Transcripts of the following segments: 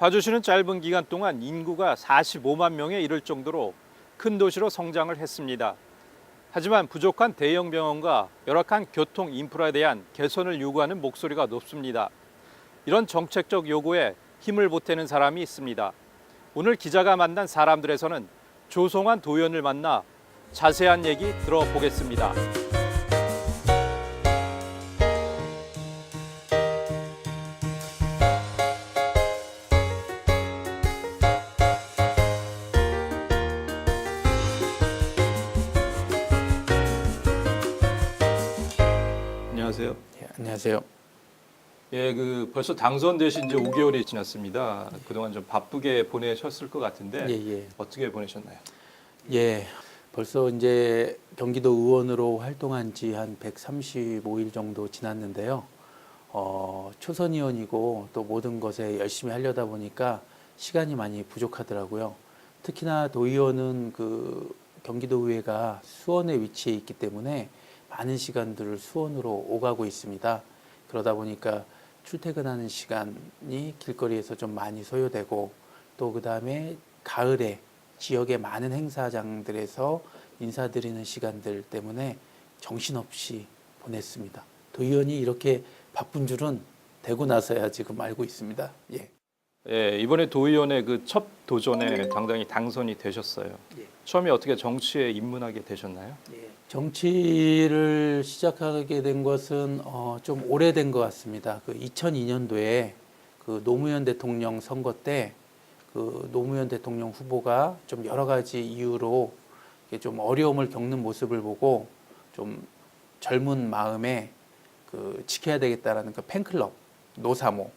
파주시는 짧은 기간 동안 인구가 45만 명에 이를 정도로 큰 도시로 성장을 했습니다. 하지만 부족한 대형 병원과 열악한 교통 인프라에 대한 개선을 요구하는 목소리가 높습니다. 이런 정책적 요구에 힘을 보태는 사람이 있습니다. 오늘 기자가 만난 사람들에서는 조성환 도의원을 만나 자세한 얘기 들어보겠습니다. 안녕하세요. 예, 그 벌써 당선되신 지 5개월이 지났습니다. 그동안 좀 바쁘게 보내셨을 것 같은데 예, 예. 어떻게 보내셨나요? 예. 벌써 이제 경기도 의원으로 활동한 지 한 135일 정도 지났는데요. 어, 초선 의원이고 또 모든 것에 열심히 하려다 보니까 시간이 많이 부족하더라고요. 특히나 도의원은 그 경기도 의회가 수원에 위치해 있기 때문에 많은 시간들을 수원으로 오가고 있습니다. 그러다 보니까 출퇴근하는 시간이 길거리에서 좀 많이 소요되고 또 그 다음에 가을에 지역의 많은 행사장들에서 인사드리는 시간들 때문에 정신없이 보냈습니다. 도의원이 이렇게 바쁜 줄은 되고 나서야 지금 알고 있습니다. 예. 예, 이번에 도의원의 그 첫 도전에 당당히 당선이 되셨어요. 예. 처음에 어떻게 정치에 입문하게 되셨나요? 정치를 시작하게 된 것은 어, 좀 오래된 것 같습니다. 그 2002년도에 그 노무현 대통령 선거 때 그 노무현 대통령 후보가 좀 여러 가지 이유로 좀 어려움을 겪는 모습을 보고 좀 젊은 마음에 그 지켜야 되겠다라는 그 팬클럽 노사모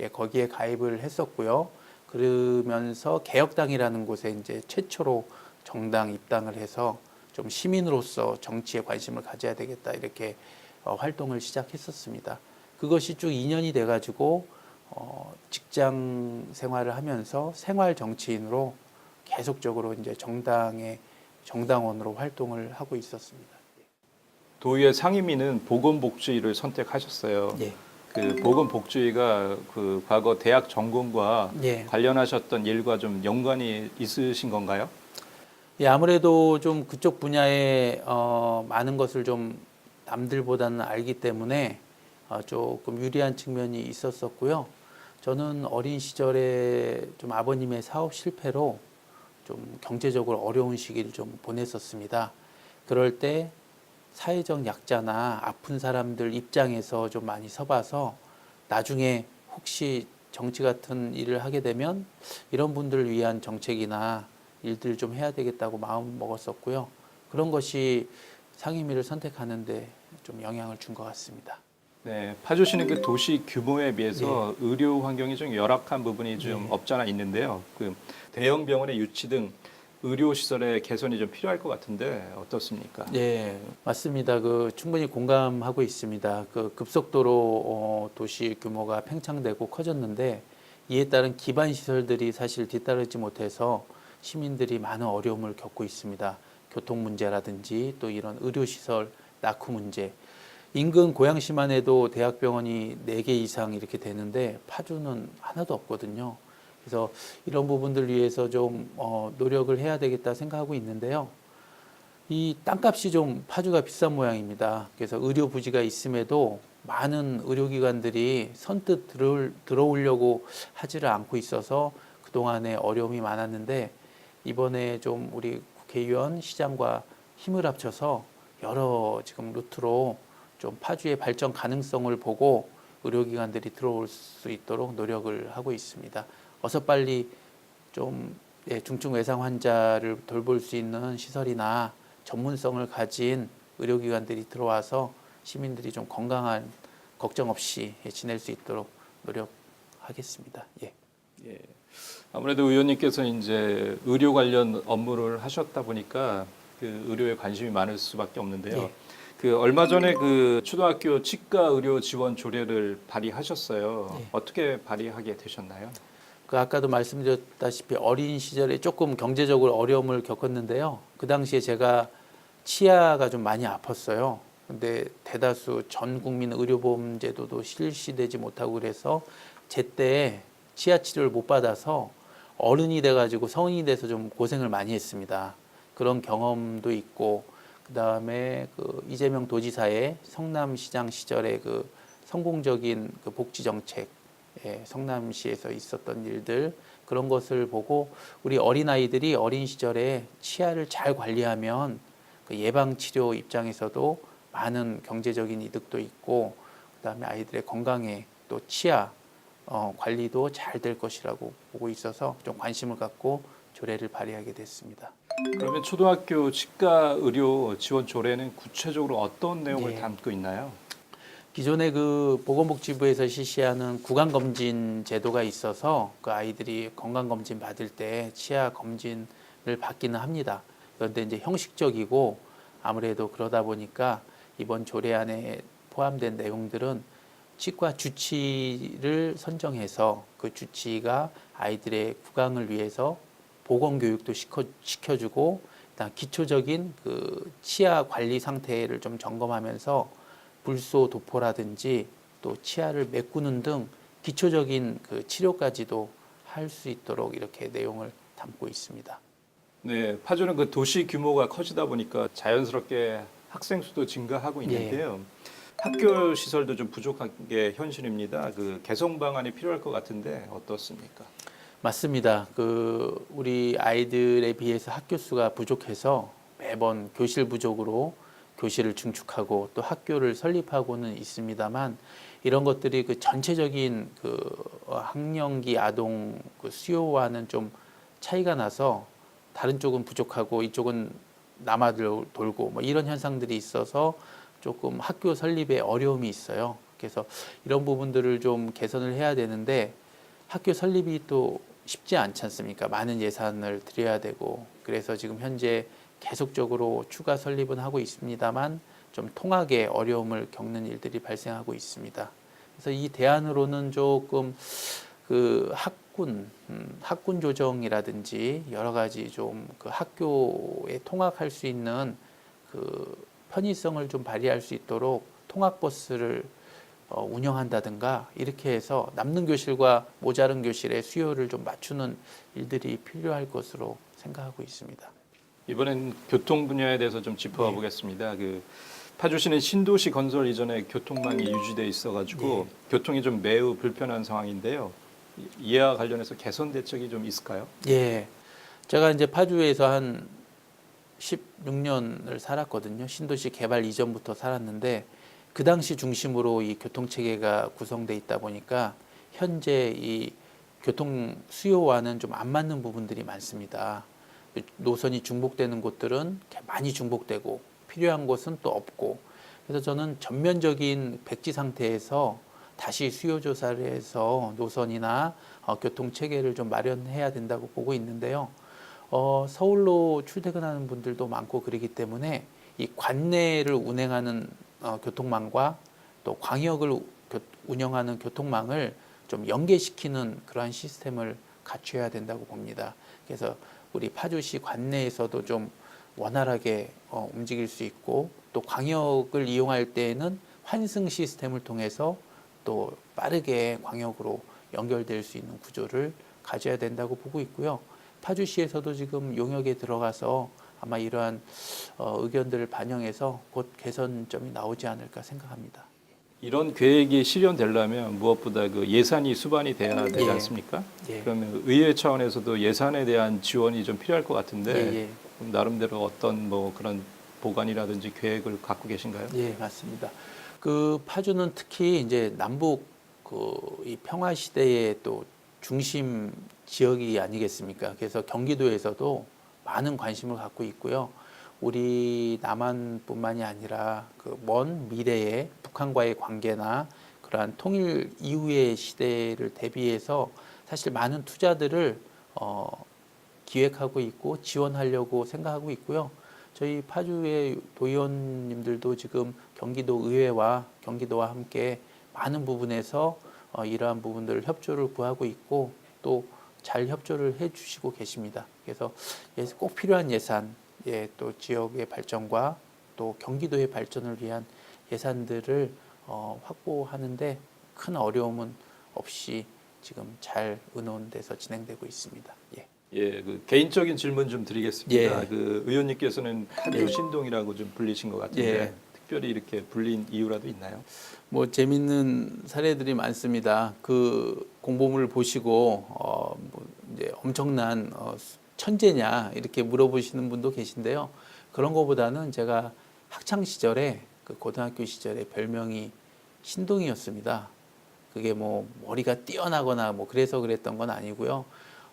예, 거기에 가입을 했었고요. 그러면서 개혁당이라는 곳에 이제 최초로 정당 입당을 해서 좀 시민으로서 정치에 관심을 가져야 되겠다 이렇게 어, 활동을 시작했었습니다. 그것이 쭉 2년이 돼가지고 어, 직장 생활을 하면서 생활 정치인으로 계속적으로 이제 정당의 정당원으로 활동을 하고 있었습니다. 도의회 상임위는 보건복지를 선택하셨어요. 예. 그 보건복지가 그 과거 대학 전공과 예. 관련하셨던 일과 좀 연관이 있으신 건가요? 예, 아무래도 좀 그쪽 분야에 어, 많은 것을 좀 남들보다는 알기 때문에 어, 조금 유리한 측면이 있었었고요. 저는 어린 시절에 좀 아버님의 사업 실패로 좀 경제적으로 어려운 시기를 좀 보냈었습니다. 그럴 때 사회적 약자나 아픈 사람들 입장에서 좀 많이 서봐서 나중에 혹시 정치 같은 일을 하게 되면 이런 분들을 위한 정책이나 일들을 좀 해야 되겠다고 마음 먹었었고요. 그런 것이 상임위를 선택하는데 좀 영향을 준 것 같습니다. 네, 파주시는 그 도시 규모에 비해서 의료 환경이 좀 열악한 부분이 좀 네. 없잖아 있는데요. 그 대형 병원의 유치 등 의료 시설의 개선이 좀 필요할 것 같은데 어떻습니까? 네, 맞습니다. 그 충분히 공감하고 있습니다. 그 급속도로 어, 도시 규모가 팽창되고 커졌는데 이에 따른 기반 시설들이 사실 뒤따르지 못해서 시민들이 많은 어려움을 겪고 있습니다. 교통 문제라든지 또 이런 의료 시설 낙후 문제. 인근 고양시만 해도 대학병원이 4개 이상 이렇게 되는데 파주는 하나도 없거든요. 그래서 이런 부분들 위해서 좀 어, 노력을 해야 되겠다 생각하고 있는데요. 이 땅값이 좀 파주가 비싼 모양입니다. 그래서 의료 부지가 있음에도 많은 의료기관들이 선뜻 들어올, 들어오려고 하지를 않고 있어서 그동안에 어려움이 많았는데 이번에 좀 우리 국회의원 시장과 힘을 합쳐서 여러 지금 루트로 좀 파주의 발전 가능성을 보고 의료기관들이 들어올 수 있도록 노력을 하고 있습니다. 어서 빨리 좀 예, 중증 외상 환자를 돌볼 수 있는 시설이나 전문성을 가진 의료기관들이 들어와서 시민들이 좀 건강한 걱정 없이 예, 지낼 수 있도록 노력하겠습니다. 예. 예. 아무래도 의원님께서 이제 의료 관련 업무를 하셨다 보니까 그 의료에 관심이 많을 수밖에 없는데요. 예. 그 얼마 전에 그 초등학교 치과 의료 지원 조례를 발의하셨어요. 예. 어떻게 발의하게 되셨나요? 그 아까도 말씀드렸다시피 어린 시절에 조금 경제적으로 어려움을 겪었는데요. 그 당시에 제가 치아가 좀 많이 아팠어요. 근데 대다수 전 국민 의료보험 제도도 실시되지 못하고 그래서 제때 치아 치료를 못 받아서 어른이 돼가지고 성인이 돼서 좀 고생을 많이 했습니다. 그런 경험도 있고 그 다음에 그 이재명 도지사의 성남시장 시절에 그 성공적인 그 복지 정책, 예, 성남시에서 있었던 일들 그런 것을 보고 우리 어린 아이들이 어린 시절에 치아를 잘 관리하면 그 예방 치료 입장에서도 많은 경제적인 이득도 있고 그다음에 아이들의 건강에 또 치아 어, 관리도 잘 될 것이라고 보고 있어서 좀 관심을 갖고 조례를 발의하게 됐습니다. 그러면 초등학교 치과 의료 지원 조례는 구체적으로 어떤 내용을 네. 담고 있나요? 기존에 그 보건복지부에서 실시하는 구강 검진 제도가 있어서 그 아이들이 건강 검진 받을 때 치아 검진을 받기는 합니다. 그런데 이제 형식적이고 아무래도 그러다 보니까 이번 조례안에 포함된 내용들은 치과 주치를 선정해서 그 주치가 아이들의 구강을 위해서 보건 교육도 시켜, 시켜주고 일단 기초적인 그 치아 관리 상태를 좀 점검하면서 불소 도포라든지 또 치아를 메꾸는 등 기초적인 그 치료까지도 할 수 있도록 이렇게 내용을 담고 있습니다. 네, 파주는 그 도시 규모가 커지다 보니까 자연스럽게 학생 수도 증가하고 있는데요. 학교 시설도 좀 부족한 게 현실입니다. 그 개선 방안이 필요할 것 같은데 어떻습니까? 맞습니다. 그 우리 아이들에 비해서 학교 수가 부족해서 매번 교실 부족으로 교실을 증축하고 또 학교를 설립하고는 있습니다만 이런 것들이 그 전체적인 그 어, 학령기 아동 그 수요와는 좀 차이가 나서 다른 쪽은 부족하고 이쪽은 남아돌 돌고 뭐 이런 현상들이 있어서 조금 학교 설립에 어려움이 있어요. 그래서 이런 부분들을 좀 개선을 해야 되는데 학교 설립이 또 쉽지 않지 않습니까? 많은 예산을 들여야 되고 그래서 지금 현재 계속적으로 추가 설립은 하고 있습니다만 좀 통학에 어려움을 겪는 일들이 발생하고 있습니다. 그래서 이 대안으로는 조금 그 학군 음, 학군 조정이라든지 여러 가지 좀 그 학교에 통학할 수 있는 그 편의성을 좀 발휘할 수 있도록 통학 버스를 어, 운영한다든가 이렇게 해서 남는 교실과 모자른 교실의 수요를 좀 맞추는 일들이 필요할 것으로 생각하고 있습니다. 이번엔 교통 분야에 대해서 좀 짚어봐 네. 보겠습니다. 그 파주시는 신도시 건설 이전에 교통망이 유지돼 있어가지고 교통이 좀 매우 불편한 상황인데요. 이- 이와 관련해서 개선 대책이 좀 있을까요? 예. 제가 이제 파주에서 한 16년을 살았거든요. 신도시 개발 이전부터 살았는데 그 당시 중심으로 이 교통 체계가 구성돼 있다 보니까 현재 이 교통 수요와는 좀 안 맞는 부분들이 많습니다. 노선이 중복되는 곳들은 많이 중복되고 필요한 곳은 또 없고 그래서 저는 전면적인 백지 상태에서 다시 수요 조사를 해서 노선이나 어, 교통 체계를 좀 마련해야 된다고 보고 있는데요. 어, 서울로 출퇴근하는 분들도 많고 그러기 때문에 이 관내를 운행하는 어, 교통망과 또 광역을 교- 운영하는 교통망을 좀 연계시키는 그러한 시스템을 갖춰야 된다고 봅니다. 그래서 우리 파주시 관내에서도 좀 원활하게 어, 움직일 수 있고 또 광역을 이용할 때에는 환승 시스템을 통해서 또 빠르게 광역으로 연결될 수 있는 구조를 가져야 된다고 보고 있고요. 파주시에서도 지금 용역에 들어가서 아마 이러한 어, 의견들을 반영해서 곧 개선점이 나오지 않을까 생각합니다. 이런 계획이 실현되려면 무엇보다 그 예산이 수반이 돼야 되지 예. 않습니까? 예. 그러면 의회 차원에서도 예산에 대한 지원이 좀 필요할 것 같은데 예, 예. 나름대로 어떤 뭐 그런 보관이라든지 계획을 갖고 계신가요? 예, 맞습니다. 그 파주는 특히 이제 남북 그 이 평화 시대의 또 중심 지역이 아니겠습니까? 그래서 경기도에서도 많은 관심을 갖고 있고요. 우리 남한뿐만이 아니라 그 먼 미래의 북한과의 관계나 그러한 통일 이후의 시대를 대비해서 사실 많은 투자들을 어, 기획하고 있고 지원하려고 생각하고 있고요. 저희 파주의 도의원님들도 지금 경기도 의회와 경기도와 함께 많은 부분에서 어, 이러한 부분들을 협조를 구하고 있고 또 잘 협조를 해 주시고 계십니다. 그래서 예, 꼭 필요한 예산, 예, 또 지역의 발전과 또 경기도의 발전을 위한 예산들을 어, 확보하는데 큰 어려움은 없이 지금 잘 의논돼서 진행되고 있습니다. 예. 예, 그 개인적인 질문 좀 드리겠습니다. 예. 그 의원님께서는 파주 예. 신동이라고 좀 불리신 것 같은데 예. 특별히 이렇게 불린 이유라도 있나요? 뭐 재밌는 사례들이 많습니다. 그 공보물을 보시고 어, 뭐 이제 엄청난 어, 천재냐 이렇게 물어보시는 분도 계신데요. 그런 것보다는 제가 학창 시절에 그 고등학교 시절에 별명이 신동이었습니다. 그게 뭐 머리가 뛰어나거나 뭐 그래서 그랬던 건 아니고요.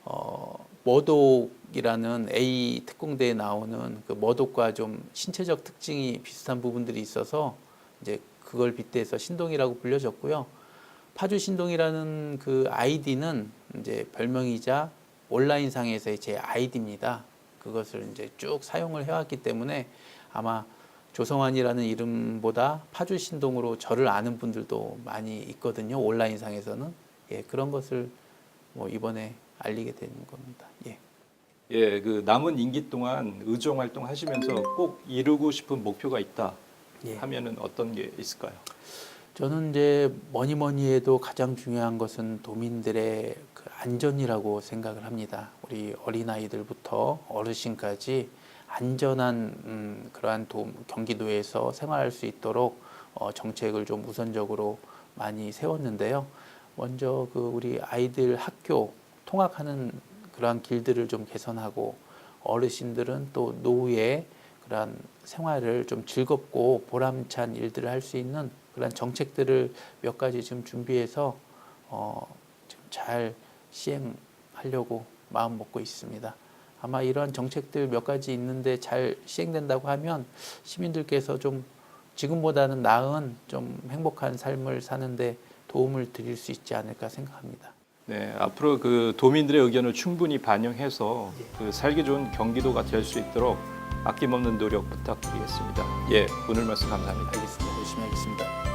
어, 머독이라는 A 특공대에 나오는 그 머독과 좀 신체적 특징이 비슷한 부분들이 있어서 이제 그걸 빗대서 신동이라고 불려졌고요. 파주 신동이라는 그 아이디는 이제 별명이자 온라인상에서의 제 아이디입니다. 그것을 이제 쭉 사용을 해왔기 때문에 아마 조성환이라는 이름보다 파주 신동으로 저를 아는 분들도 많이 있거든요. 온라인상에서는 예 그런 것을 뭐 이번에 알리게 되는 겁니다. 예. 예, 그 남은 임기 동안 의정 활동 하시면서 꼭 이루고 싶은 목표가 있다 예. 하면은 어떤 게 있을까요? 저는 이제 뭐니 뭐니 해도 가장 중요한 것은 도민들의 그 안전이라고 생각을 합니다. 우리 어린아이들부터 어르신까지 안전한 음, 그러한 도, 경기도에서 생활할 수 있도록 어, 정책을 좀 우선적으로 많이 세웠는데요. 먼저 그 우리 아이들 학교 통학하는 그러한 길들을 좀 개선하고 어르신들은 또 노후에 그러한 생활을 좀 즐겁고 보람찬 일들을 할 수 있는 그런 정책들을 몇 가지 지금 준비해서 어, 지금 잘 시행하려고 마음 먹고 있습니다. 아마 이러한 정책들 몇 가지 있는데 잘 시행된다고 하면 시민들께서 좀 지금보다는 나은 좀 행복한 삶을 사는데 도움을 드릴 수 있지 않을까 생각합니다. 네, 앞으로 그 도민들의 의견을 충분히 반영해서 그 살기 좋은 경기도가 될 수 있도록 아낌없는 노력 부탁드리겠습니다. 예, 오늘 말씀 감사합니다. 알겠습니다. 열심히 하겠습니다.